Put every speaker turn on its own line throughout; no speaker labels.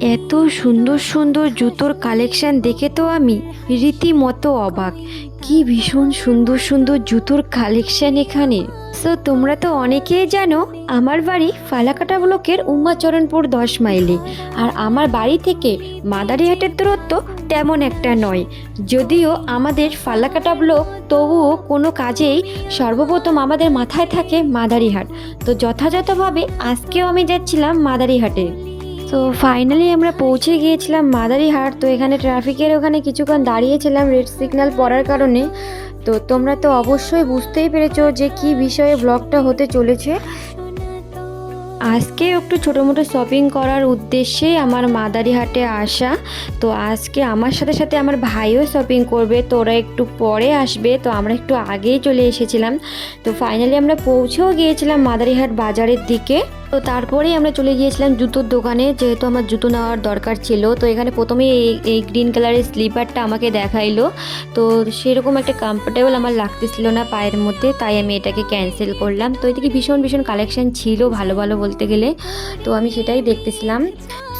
এত সুন্দর সুন্দর জুতোর কালেকশন দেখে তো আমি রীতিমতো অবাক। কি ভীষণ সুন্দর সুন্দর জুতোর কালেকশন এখানে। সো তোমরা তো অনেকেই জানো, আমার বাড়ি ফালাকাটা ব্লকের উমাচরণপুর দশ মাইলে। আর আমার বাড়ি থেকে মাদারিহাটের দূরত্ব তেমন একটা নয়। যদিও আমাদের ফালাকাটা ব্লক, তবুও কোনো কাজেই সর্বপ্রথম আমাদের মাথায় থাকে মাদারিহাট। তো যথাযথভাবে আজকেও আমি যাচ্ছিলাম মাদারিহাটে। তো ফাইনালি আমরা পৌঁছে গিয়েছিলাম মাদারিহাট। তো এখানে ট্রাফিকের ওখানে কিছুক্ষণ দাঁড়িয়েছিলাম রেড সিগন্যাল পড়ার কারণে। তো তোমরা তো অবশ্যই বুঝতেই পেরেছ যে কি বিষয়ে ব্লগটা হতে চলেছে। আজকে একটু ছোটো মোটো শপিং করার উদ্দেশ্যে আমার মাদারিহাটে আসা। তো আজকে আমার সাথে সাথে আমার ভাইও শপিং করবে, তো ওরা একটু পরে আসবে, তো আমরা একটু আগেই চলে এসেছিলাম। তো ফাইনালি আমরা পৌঁছেও গিয়েছিলাম মাদারিহাট বাজারের দিকে। তো তারপরেই আমরা চলে গিয়েছিলাম জুতোর দোকানে, যেহেতু আমার জুতো নেওয়ার দরকার ছিল, তো এখানে প্রথমেই এই এই গ্রিন কালারের স্লিপারটা আমাকে দেখাইলো। তো সেরকম একটা কমফোর্টেবল আমার লাগতেছিল না পায়ের মধ্যে, তাই আমি এটাকে ক্যান্সেল করলাম। তো এদিকে ভীষণ ভীষণ কালেকশান ছিল, ভালো ভালো বলতে গেলে, তো আমি সেটাই দেখতেছিলাম।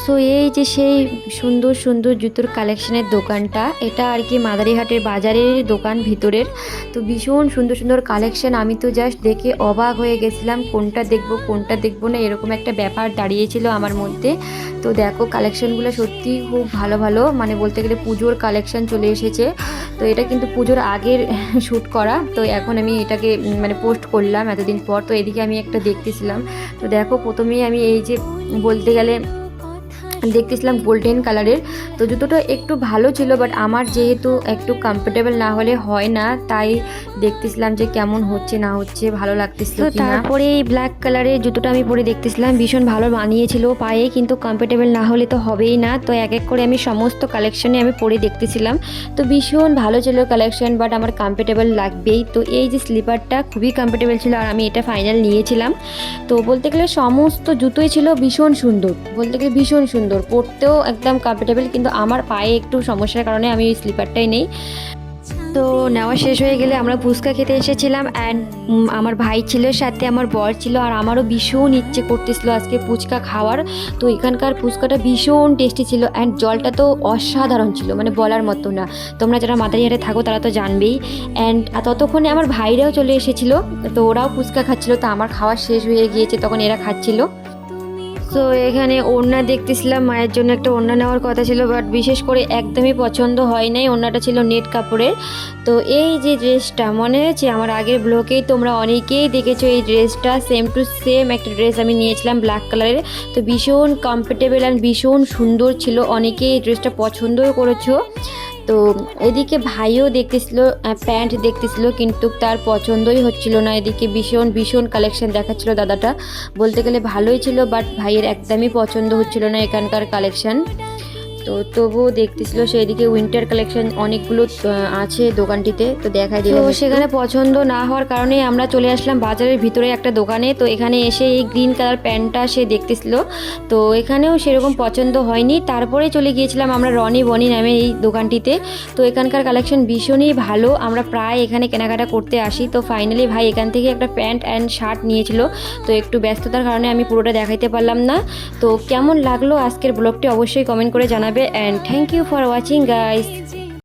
সো এই যে সেই সুন্দর সুন্দর জুতোর কালেকশনের দোকানটা, এটা আর কি মাদারিহাটের বাজারের দোকান ভিতরের। তো ভীষণ সুন্দর সুন্দর কালেকশন আমি তো জাস্ট দেখে অবাক হয়ে গেছিলাম, কোনটা দেখব, কোনটা দেখব না, এরকম একটা ব্যাপার দাঁড়িয়েছিল আমার মধ্যে। তো দেখো কালেকশনগুলো সত্যি খুব ভালো ভালো। মানে বলতে গেলে পুজোর কালেকশন চলে এসেছে। তো এটা কিন্তু পুজোর আগের শ্যুট করা। তো এখন আমি এটাকে মানে পোস্ট করলাম এতদিন পর। তো এদিকে আমি একটা দেখতেছিলাম। তো দেখো, প্রথমেই আমি এই যে বলতে গেলে দেখতেছিলাম গোল্ডেন কালারের। তো জুতোটা একটু ভালো ছিল বাট আমার যেহেতু একটু কমফোর্টেবল না হলে হয় না তাই দেখতেছিলাম যে কেমন হচ্ছে না হচ্ছে ভালো লাগতেছিল
তো
তারপরে এই ব্ল্যাক কালারের জুতোটা আমি পরে দেখতেছিলাম ভীষণ ভালো বানিয়েছিল পায়ে কিন্তু কমফোর্টেবল না হলে তো হবেই না। তো এক এক করে আমি সমস্ত কালেকশনে আমি পরে দেখতেছিলাম। তো ভীষণ ভালো ছিল কালেকশন বাট আমার কমফোর্টেবল লাগবেই। তো এই যে স্লিপারটা খুবই কমফোর্টেবল ছিল আর আমি এটা ফাইনাল নিয়েছিলাম। তো বলতে গেলে সমস্ত জুতোই ছিল ভীষণ সুন্দর বলতে গেলে ভীষণ সুন্দর। পরতেও একদম কমফোর্টেবল কিন্তু আমার পায়ে একটু সমস্যার কারণে আমি ওই স্লিপারটাই নেই। তো নেওয়া শেষ হয়ে গেলে আমরা ফুচকা খেতে এসেছিলাম অ্যান্ড আমার ভাই ছিল, সাথে আমার বর ছিল, আর আমারও ভীষণ ইচ্ছে করতেছিল আজকে ফুচকা খাওয়ার। তো এখানকার ফুচকাটা ভীষণ টেস্টি ছিল অ্যান্ড জলটা তো অসাধারণ ছিল মানে বলার মতো না। তোমরা যারা মাদারিহাটে থাকো, তারা তো জানবেই। অ্যান্ড ততক্ষণে আমার ভাইরাও চলে এসেছিল, তো ওরাও ফুচকা খাচ্ছিল, তো আমার খাওয়া শেষ হয়ে গিয়েছে, তখন এরা খাচ্ছিল। তো এখানে ওড়না দেখতেছিলাম, মায়ের জন্য একটা ওড়না নেওয়ার কথা ছিল বাট বিশেষ করে একদমই পছন্দ হয় নাই। ওড়নাটা ছিল নেট কাপড়ের। তো এই যে ড্রেসটা, মনে হয়েছে আমার আগের ব্লকেই তোমরা অনেকেই দেখেছ এই ড্রেসটা সেম টু সেম একটা ড্রেস আমি নিয়েছিলাম ব্ল্যাক কালারের তো ভীষণ কমফোর্টেবল অ্যান্ড ভীষণ সুন্দর ছিল, অনেকেই এই ড্রেসটা পছন্দও করেছ। তো এদিকে ভাইও দেখতেছিল প্যান্ট দেখতেছিল, কিন্তু তার পছন্দই হচ্ছিল না। এদিকে ভীষণ ভীষণ কালেকশন দেখাচ্ছিল দাদাটা। বলতে গেলে ভালোই ছিল বাট ভাইয়ের একদমই পছন্দ হচ্ছিল না এখানকার কালেকশন তো তবুও দেখতেছিল সেদিকে উইন্টার কালেকশন অনেকগুলো আছে দোকানটিতে তো দেখাই দিল সেখানে পছন্দ না হওয়ার কারণে আমরা চলে আসলাম বাজারের ভিতরে একটা দোকানে তো এখানে এসে এই গ্রিন কালার প্যান্টটা সে দেখতেছিল। তো এখানেও সেরকম পছন্দ হয়নি। তারপরে চলে গিয়েছিলাম আমরা রনি বনি নামে এই দোকানটিতে। তো এখানকার কালেকশন ভীষণই ভালো। আমরা প্রায় এখানে কেনাকাটা করতে আসি। তো ফাইনালি ভাই এখান থেকে একটা প্যান্ট অ্যান্ড শার্ট নিয়েছিল। তো একটু ব্যস্ততার কারণে আমি পুরোটা দেখাইতে পারলাম না। তো কেমন লাগল আজকের ব্লগটি অবশ্যই কমেন্ট করে জানাবে and thank you for watching guys